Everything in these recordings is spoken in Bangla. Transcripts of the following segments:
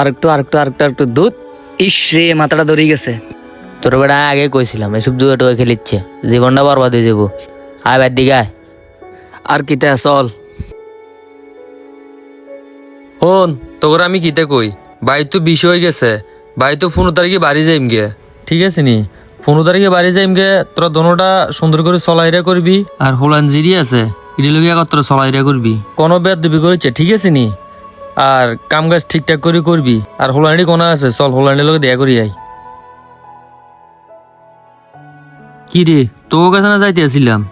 আর একটু আর একটু আর একটু দুধ। ইস রে মাথাটা ধরে গেছে। তোর বেটা আগে কইছিলাম এসব জুয়া টুয়া খেলিচ্ছে। জীবনটা বরবাদ হয়ে যাব। আয় বাদ দিকে আয়। আর কিতা চল। হন তোর আমি কিতে কই? বাই তো বিষ হয়ে গেছে। বাই তো পনেরো তারিখে বাড়ি যাইম গে ঠিক আছে নি? পনেরো তারিখে বাড়ি যাইম গে তোরা দোনোটা সুন্দর করে চলাইরা করবি। আর হোলান জিরি আছে ইডি লগে একত্র তোরা চলাইরা করবি। কোনো বেদ দিবি করেছে ঠিক আছে নি? আর কাম কাজ ঠিকঠাক করে করবি আর হোলান্ডি কোনা আছে চল হোলান্ডের লগে দেয়া করি আই কি রে তোর কাছে না যাইতে আসিলাম।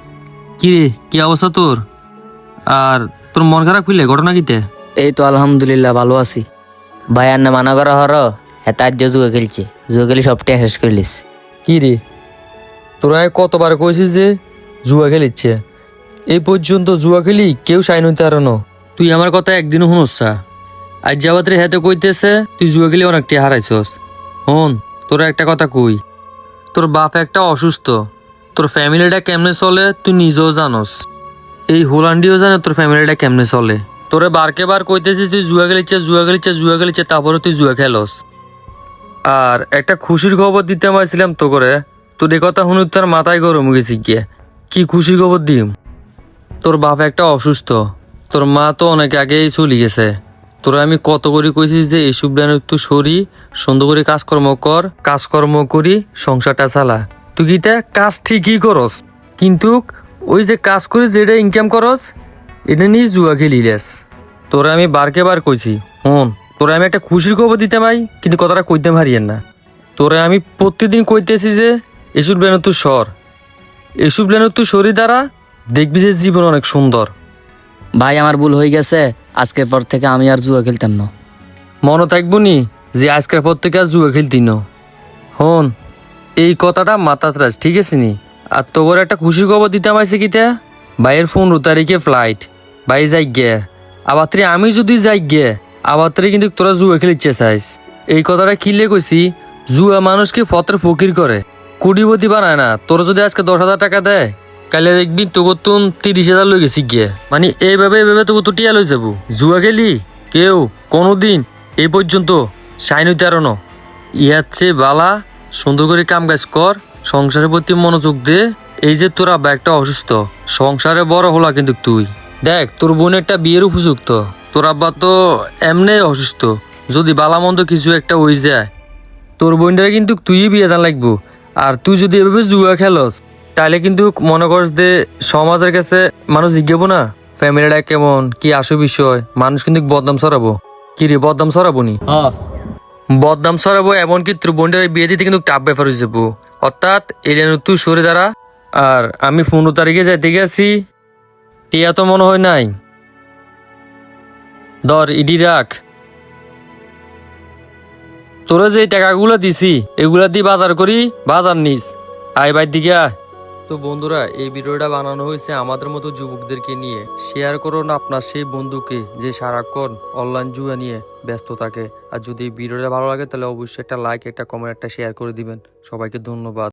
কি রে কি অবস্থা তোর? আর তোর মন খারাপ কিলে ঘটনা কিতে? এই তো আলহামদুলিল্লাহ ভালো আছি। ভাই আর না মানা করা হর হেতা আজ জুয়া খেলছে জুয়া খেলে সবটাই শেষ করলিস কি রে তোরা কতবার কইছিস যে জুয়া খেলিচ্ছে? এই পর্যন্ত জুয়া খেলি কেউ সাইন হইতে আর তুই আমার কথা একদিনও শুনছা আজ যাবাত্রে হেতে কইতেছে, তুই জুয়া খেলি অনেকটি হারাইছস। হন, তোর একটা কথা কই। তোর বাপ একটা অসুস্থ। তোর ফ্যামিলিটা কেমনে চলে, তুই নিজেও জানস। এই হোলান্ডিও জানে তোর ফ্যামিলিটা কেমনে চলে। তোরে বারকে বার কইতেছি, তুই জুয়া খেলিচ্ছে জুয়া খেলিচ্ছে জুয়া খেলিচ্ছে তারপরে তুই জুয়া খেলস। আর একটা খুশির খবর দিতে পারছিলাম তো করে। তোর এ কথা শুনে তোর মাথায় গরম গেছি গিয়ে। কি খুশির খবর দিম? তোর বাপ একটা অসুস্থ। তোর মা তো অনেক আগেই চলে গেছে। তোরা আমি কত করে কইছিস যে এইসব ব্যান একটু সরি সুন্দর করে কাজকর্ম কর, কাজকর্ম করি, সংসারটা চালা। তুই কিটা কাজ ঠিকই করস? কিন্তু ওই যে কাজ করে যেটা ইনকাম করস, এটা নিয়ে জুয়া খেলি খেলিলেস তোরা আমি বারকে বার কইছি, হন, তোরা আমি একটা খুশির খবর দিতে পাই কিন্তু কথাটা কইতে পারিয়েন না। তোরা আমি প্রতিদিন কইতেছি যে এসব ব্যান তুই সর। এসব ব্যান তুই সরি দ্বারা দেখবি যে জীবন অনেক সুন্দর। ভাই, আমার ভুল হয়ে গেছে। আজকের পর থেকে আমি আর জুয়া খেলতাম না। মনে থাকব নি যে আজকের পর থেকে আর জুয়া খেলতি ন। হন, এই কথাটা মাথা ত্রাস, ঠিক আছে নি? আর তোর একটা খুশি খবর দিতে পারছি কিতা ভাইয়ের পনেরো তারিখে ফ্লাইট ভাই যাই গে। আবার আমি যদি যাই গে আবার কিন্তু তোরা জুয়া খেলিচ্ছে চাইস। এই কথাটা কিলে কইছি? জুয়া মানুষকে ফতের ফকির করে। কোটিপতি বানায় না। তোর যদি আজকে দশ হাজার টাকা দেয় কালে দেখবি তোকে তুন তিরিশ হাজার লই গেছি গিয়ে। মানে এইভাবে এইভাবে তোকে তো টিয়া লই যাব। জুয়া খেলি কেউ কোনোদিন এই পর্যন্ত সাইন হইতে আরও ন। ইয়াচ্ছে বালা সুন্দর করে কাম কাজ কর সংসারের প্রতি মনোযোগ দে। এই যে তোর আব্বা একটা অসুস্থ সংসারে বড় হলা কিন্তু তুই। দেখ তোর বোন একটা বিয়ের উপযুক্ত। তোর আব্বা তো এমনি অসুস্থ, যদি বালা মন্দ কিছু একটা হয়ে যায়। তোর বোনটারে কিন্তু তুই বিয়ে দান লাগবো। আর তুই যদি এভাবে জুয়া খেলস তাহলে কিন্তু মনে করস যে সমাজের কাছে মানুষ জিজ্ঞাবো না ফ্যামিলিটা কেমন কি আসো বিষয় মানুষ কিন্তু বদনাম ছড়াবো। কি রে বদনাম ছড়াবো নি বদনাম সরাবো এমনকি তোর বোনটার বিয়ে দিতে কিন্তু টাপ ব্যাপার হয়ে যাব। অর্থাৎ এলিয়ান তুই সরে দাঁড়া। আর আমি পনেরো তারিখে যাইতে গেছি। টিয়া তো মনে হয় নাই। ধর ইডি রাখ। তোরা যে টাকাগুলো দিছি এগুলা দিয়ে বাজার করি বাজার নিস। আয় বাইর দিকে আয়। তো বন্ধুরা, এই ভিডিওটা বানানো হয়েছে আমাদের মতো যুবকদেরকে নিয়ে। শেয়ার করুন আপনার সেই বন্ধুকে যে সারাক্ষণ অনলাইন জুয়া নিয়ে ব্যস্ত থাকে। আর যদি ভিডিওটা ভালো লাগে, তাহলে অবশ্যই একটা লাইক একটা কমেন্ট একটা শেয়ার করে দিবেন। সবাইকে ধন্যবাদ।